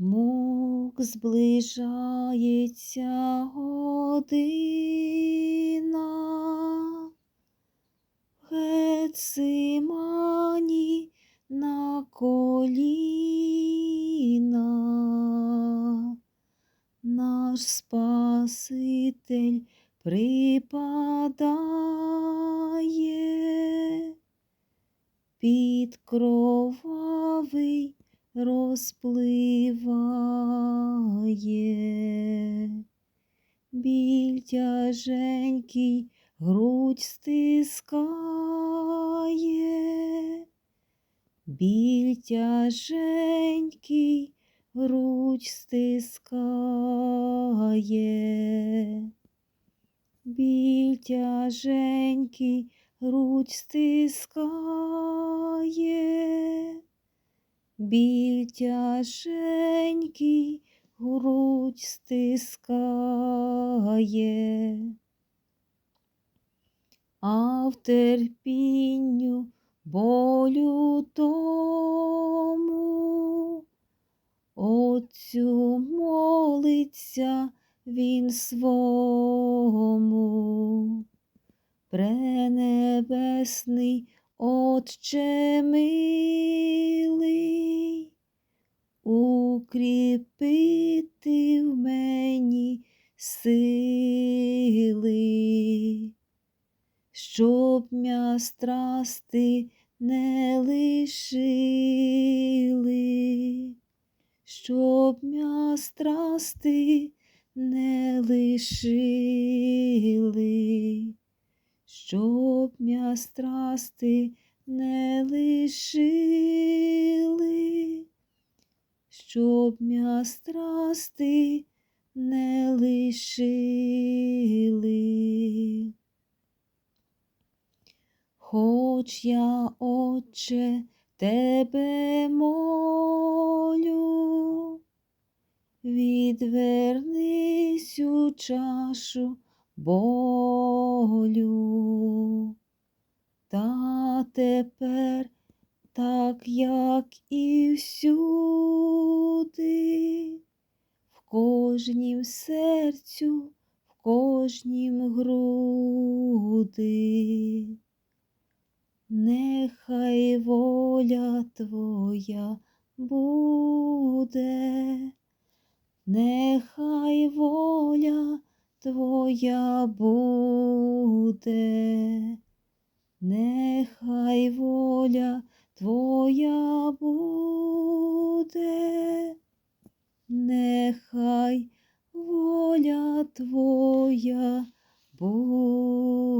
Мук зближається година, Гецимані на коліна, наш Спаситель припадає. Під кровавий розпливає, біль тяженький грудь стискає, біль тяженький грудь стискає, біль тяженький грудь стискає, біль тяженький грудь стискає, а в терпінню болю тому Отцю молиться він свому. Пренебесний Отче милий, укріпити в мені сили, щоб м'я страсти не лишили, щоб м'я страсти не лишили щоб м'я страсти не лишили, щоб м'я страсти не лишили. Хоч я, Отче, тебе молю, відвернись у чашу болю. Та тепер, так як і всюди, в кожнім серцю, в кожнім груди, нехай воля твоя буде, нехай воля Твоя буде, нехай воля Твоя буде, нехай воля Твоя буде.